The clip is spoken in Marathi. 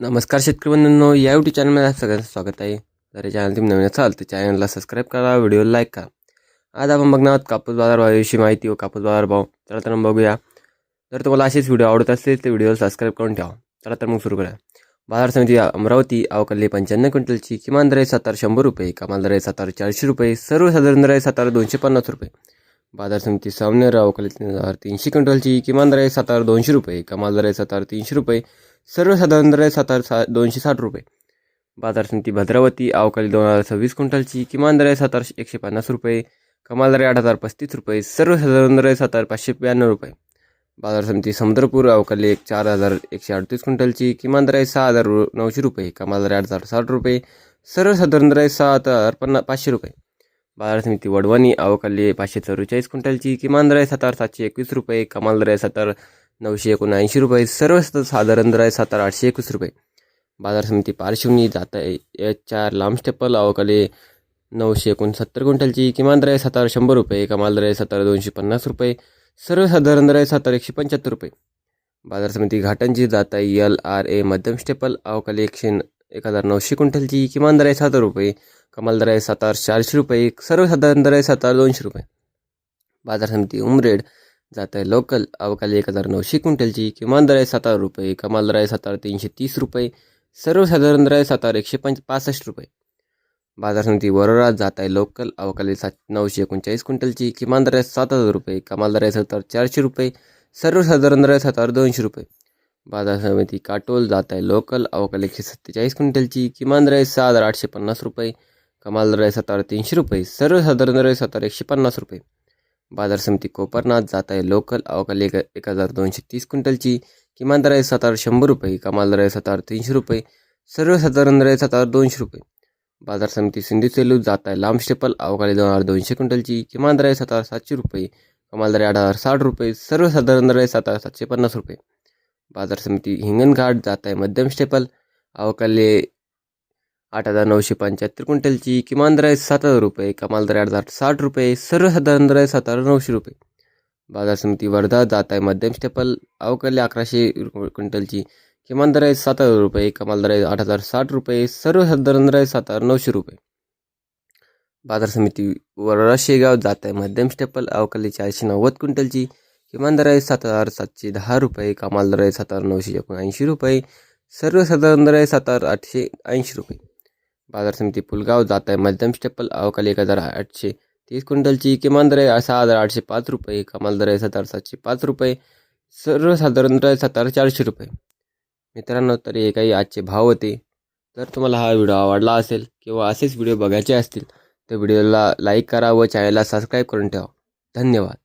नमस्कार शेतकरी बंधूंनो या युट्यूब चॅनलमध्ये सगळ्यांचं स्वागत आहे. जर या चॅनल तुम्ही नवीन असाल तर चॅनलला सबस्क्राईब करा व्हिडिओला लाईक करा. आज आपण बघणार आहोत कापूस बाजार भावाविषयी माहिती व कापूस बाजार भाव चला तर मग बघूया. जर तुम्हाला असेच व्हिडिओ आवडत असतील तर व्हिडिओला सबस्क्राईब करून ठेवा. चला तर मग सुरू करा बाजार समिती अमरावती अवकल्ली पंच्याण्णव क्विंटलची किमान दर आहे सातारा शंभर रुपये कमाल दर आहे सातारा चारशे रुपये सर्वसाधारण दर आहे सातारा दोनशे पन्नास रुपये. बाजार समिती सामनेर अवकाली तीन हजार तीनशे क्विंटलची किमान दर आहे सातारा दोनशे रुपये कमाल दर आहे सातारा तीनशे रुपये सर्वसाधारण दर आहे सातारा सा दोनशे साठ रुपये. बाजार समिती भद्रावती अवकाळी दोन हजार सव्वीस क्विंटलची किमान दर आहे सातारा एकशे पन्नास रुपये कमाल दर आहे आठ हजार पस्तीस रुपये सर्वसाधारण दर आहे सातारा पाचशे ब्याण्णव रुपये. बाजार समिती समुद्रपूर अवकाळी एक चार हजार एकशे अडतीस क्विंटलची किमान दर आहे सहा हजार नऊशे रुपये कमाल दर आठ हजार साठ रुपये सर्वसाधारण दर आहे सात हजार पन्नास पाचशे रुपये. बाजार समिती वडवणी अवकाळी पाचशे चव्वेचाळीस क्विंटलची किमान दर आहे सातशे एकवीस रुपये कमाल दर आहे सातारा नऊशे एकोणऐंशी रुपये सर्व साधारण दर आहे आठशे एकवीस रुपये. बाजार समिती पारशिवनी जात आहे. एच चार लांब स्टेपल अवकाले नऊशे एकोणसत्तर क्विंटलची किमान दर आहे शंभर रुपये कमाल दर आहे दोनशे पन्नास रुपये सर्वसाधारण दर आहे सातारा एकशे पंच्याहत्तर रुपये. बाजार समिती घाटांची जात आहे. एल आर ए मध्यम स्टेपल अवकाले एकशे एक हजार नऊशे क्विंटलची किमान दर आहे सात रुपये कमाल दर आहे सातार चारशे रुपये सर्वसाधारण दर आहे सातारा दोनशे रुपये. बाजार समिती उमरेड जात आहे लोकल अवकाली एक हजार नऊशे क्विंटलची किमान दर आहे सातारा रुपये कमाल दर आहे सातारा तीनशे तीस रुपये सर्वसाधारण दर आहे सातार एकशे पंच पासष्ट रुपये. बाजार समिती वरोरा जात आहे लोकल अवकाली सात नऊशे एकोणचाळीस क्विंटलची किमान दर आहे सात हजार रुपये कमाल दर आहे सातारा चारशे रुपये सर्वसाधारण दर आहे सातारा दोनशे रुपये. बाजार समिती काटोल जात आहे. लोकल अवकाली एकशे सत्तेचाळीस क्विंटलची किमान दर आहे सहा हजार आठशे पन्नास रुपये. कमाल दर आहे सातारा तीनशे रुपये. सर्वसाधारण दर आहे सातारा एकशे पन्नास रुपये. बाजार समिती कोपरनाथ जात आहे. लोकल अवकाली एक एक हजार दोनशे तीस क्विंटलची किमान दर आहे सातारा शंभर रुपये. कमाल दर आहे सातारा तीनशे रुपये. सर्वसाधारण दर आहे सातारा दोनशे रुपये. बाजार समिती सिंधू सेलू जात आहे. लांब स्टेपल अवकाली दोन हजार दोनशे क्विंटलची किमान दर आहे सातारा सातशे रुपये. कमाल दर आहे आठ हजार साठ रुपये. सर्वसाधारण दर आहे सातारा सातशे पन्नास रुपये. बाजार समिती हिंगणघाट जात आहे. मध्यम स्टेपल अवकाली आठ हजार नऊशे पंच्याहत्तर क्विंटलची किमान दर आहे सात हजार रुपये कमाल दर आठ हजार साठ रुपये सर्वसाधारण दर आहे सात हजार नऊशे रुपये. बाजार समिती वर्धा जात आहे. मध्यम स्टेपल अवकाली अकराशे क्विंटलची किमान दर आहे सात हजार रुपये कमाल दर आहे आठ हजार साठ रुपये सर्वसाधारण दर आहे सात हजार नऊशे रुपये. बाजार समिती वरळा शेगाव जात आहे. मध्यम स्टेपल अवकाली चारशे नव्वद क्विंटलची किमान दर आहे सात हजार सातशे दहा रुपये कमाल दर आहे सात हजार नऊशे एकोणऐंशी रुपये सर्वसाधारण दर आहे सात हजार आठशे ऐंशी रुपये. बाजार समिती पुलगाव जात आहे मध्यम स्टेपल अवकाली एक हजार आठशे तीस क्विंटलची किमान दर आहे सहा हजार आठशे पाच रुपये कमाल दर आहे सात हजार सातशे पाच रुपये सर्वसाधारण दर आहे सात हजार चारशे रुपये. मित्रांनो तर हे काही आजचे भाव होते. जर तुम्हाला हा व्हिडिओ आवडला असेल किंवा असेच व्हिडिओ बघायचे असतील तर व्हिडिओला लाईक करा व चॅनलला सबस्क्राईब करून ठेवा. धन्यवाद.